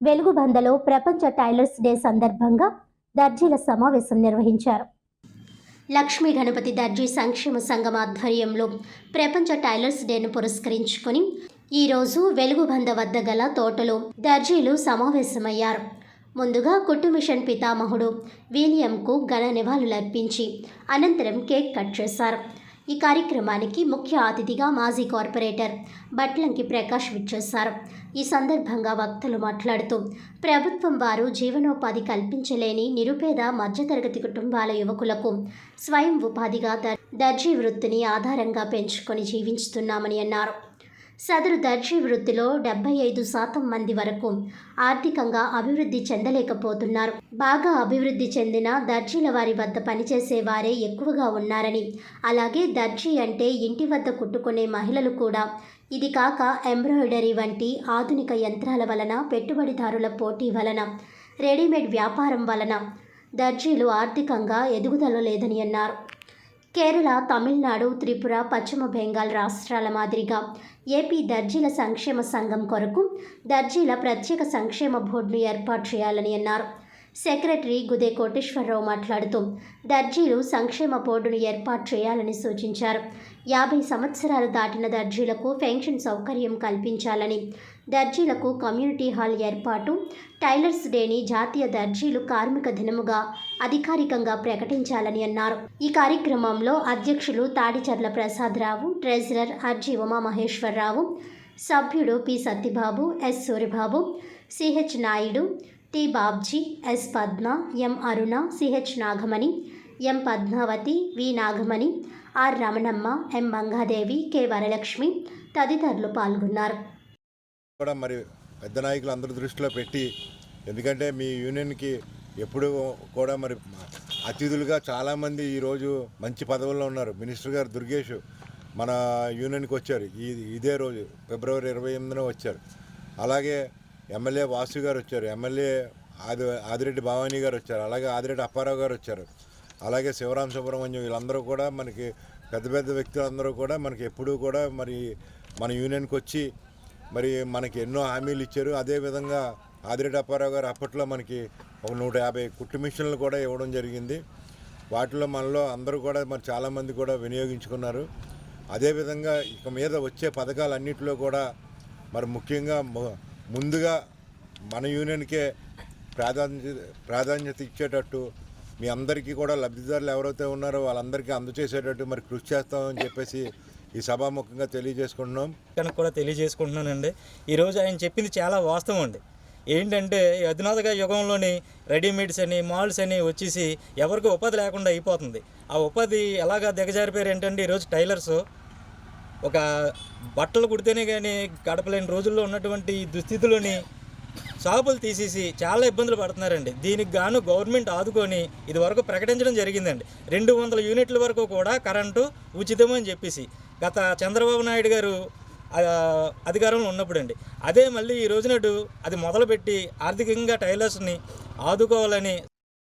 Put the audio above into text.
వెలుగుబందలో ప్రపంచ tailors day సందర్భంగా దర్జీల సమావేశం నిర్వహించారు. లక్ష్మీ గణపతి దర్జీ సంక్షేమ సంఘం ఆధ్వర్యంలో ప్రపంచ టైలర్స్ డేను పురస్కరించుకొని ఈరోజు వెలుగుబంద వద్ద గల తోటలో దర్జీలు సమావేశమయ్యారు. ముందుగా కుట్టు మిషన్ పితామహుడు విలియంకు ఘన నివాళులర్పించి అనంతరం కేక్ కట్ చేశారు. ఈ కార్యక్రమానికి ముఖ్య అతిథిగా మాజీ కార్పొరేటర్ బట్లంకి ప్రకాష్ విచ్చేశారు. ఈ సందర్భంగా వక్తలు మాట్లాడుతూ ప్రభుత్వం వారు జీవనోపాధి కల్పించలేని నిరుపేద మధ్యతరగతి కుటుంబాల యువకులకు స్వయం ఉపాధిగా దర్- దర్జీ వృత్తిని ఆధారంగా పెంచుకొని జీవించుతున్నామని అన్నారు. సదరు దర్జీ వృత్తిలో డెబ్బై ఐదు శాతం మంది వరకు ఆర్థికంగా అభివృద్ధి చెందలేకపోతున్నారు. బాగా అభివృద్ధి చెందిన దర్జీల వారి వద్ద పనిచేసే వారే ఎక్కువగా ఉన్నారని. అలాగే దర్జీ అంటే ఇంటి వద్ద కుట్టుకునే మహిళలు కూడా. ఇది కాక ఎంబ్రాయిడరీ వంటి ఆధునిక యంత్రాల వలన పెట్టుబడిదారుల పోటీ వలన రెడీమేడ్ వ్యాపారం వలన దర్జీలు ఆర్థికంగా ఎదుగుదల లేదని అన్నారు. కేరళ తమిళనాడు త్రిపుర పశ్చిమ బెంగాల్ రాష్ట్రాల మాదిరిగా ఏపీ దర్జీల సంక్షేమ సంఘం కొరకు దర్జీల ప్రత్యేక సంక్షేమ బోర్డును ఏర్పాటు చేయాలని అన్నారు. సెక్రటరీ గుదే కోటేశ్వరరావు మాట్లాడుతూ దర్జీలు సంక్షేమ బోర్డును ఏర్పాటు చేయాలని సూచించారు. యాభై సంవత్సరాలు దాటిన దర్జీలకు పెన్షన్ సౌకర్యం కల్పించాలని దర్జీలకు కమ్యూనిటీ హాల్ ఏర్పాటు టైలర్స్ డేని జాతీయ దర్జీలు కార్మిక దినముగా అధికారికంగా ప్రకటించాలని అన్నారు. ఈ కార్యక్రమంలో అధ్యక్షులు తాడిచర్ల ప్రసాదరావు ట్రెజరర్ అర్జీ ఉమామహేశ్వరరావు సభ్యుడు P Satyababu S Suribabu CH Naidu T Babji S Padma M Aruna CH Nagamani M Padmavathi V Nagamani R Ramanamma M Mangadevi K Varalakshmi తదితరులు పాల్గొన్నారు. కూడా మరి పెద్ద నాయకులు అందరి దృష్టిలో పెట్టి ఎందుకంటే మీ యూనియన్కి ఎప్పుడు కూడా మరి అతిథులుగా చాలామంది ఈరోజు మంచి పదవుల్లో ఉన్నారు. మినిస్టర్ గారు దుర్గేష్ మన యూనియన్కి వచ్చారు. ఈ ఇదే రోజు ఫిబ్రవరి ఇరవై ఎనిమిదిన వచ్చారు. అలాగే ఎమ్మెల్యే వాసు గారు వచ్చారు ఎమ్మెల్యే ఆది ఆదిరెడ్డి భవానీ గారు వచ్చారు అలాగే ఆదిరెడ్డి అప్పారావు గారు వచ్చారు అలాగే శివరాం సుబ్రహ్మణ్యం వీళ్ళందరూ కూడా మనకి పెద్ద పెద్ద వ్యక్తులందరూ కూడా మనకి ఎప్పుడూ కూడా మరి మన యూనియన్కి వచ్చి మరి మనకి ఎన్నో హామీలు ఇచ్చారు. అదేవిధంగా ఆదిరెడ్డి అప్పారావు గారు అప్పట్లో మనకి ఒక నూట యాభై కుట్టు మిషన్లు కూడా ఇవ్వడం జరిగింది. వాటిలో మనలో అందరూ కూడా మరి చాలామంది కూడా వినియోగించుకున్నారు. అదేవిధంగా ఇక మీద వచ్చే పథకాలన్నింటిలో కూడా మరి ముఖ్యంగా ముందుగా మన యూనియన్కే ప్రాధాన్యత ప్రాధాన్యత ఇచ్చేటట్టు మీ అందరికీ కూడా లబ్ధిదారులు ఎవరైతే ఉన్నారో వాళ్ళందరికీ అందచేసేటట్టు మరి కృషి చేస్తామని చెప్పేసి ఈ సభాముఖంగా తెలియజేసుకుంటున్నాం. కనుక కూడా తెలియజేసుకుంటున్నానండి. ఈరోజు ఆయన చెప్పింది చాలా వాస్తవం అండి. ఏంటంటే ఈ అధునాతక యుగంలోని రెడీమేడ్స్ అని మాల్స్ అని వచ్చేసి ఎవరికి ఉపాధి లేకుండా అయిపోతుంది. ఆ ఉపాధి ఎలాగా దిగజారిపోయారు ఏంటంటే ఈరోజు టైలర్స్ ఒక బట్టలు కుడితేనే కానీ గడపలేని రోజుల్లో ఉన్నటువంటి ఈ దుస్థితిలోని షాపులు తీసేసి చాలా ఇబ్బందులు పడుతున్నారండి. దీనికి గాను గవర్నమెంట్ ఆదుకొని ఇది వరకు ప్రకటించడం జరిగిందండి. రెండు వందల యూనిట్ల వరకు కూడా కరెంటు ఉచితం అని చెప్పేసి గత చంద్రబాబు నాయుడు గారు అధికారంలో ఉన్నప్పుడు అండి అదే మళ్ళీ ఈ రోజునటు అది మొదలుపెట్టి ఆర్థికంగా టైలర్స్ని ఆదుకోవాలని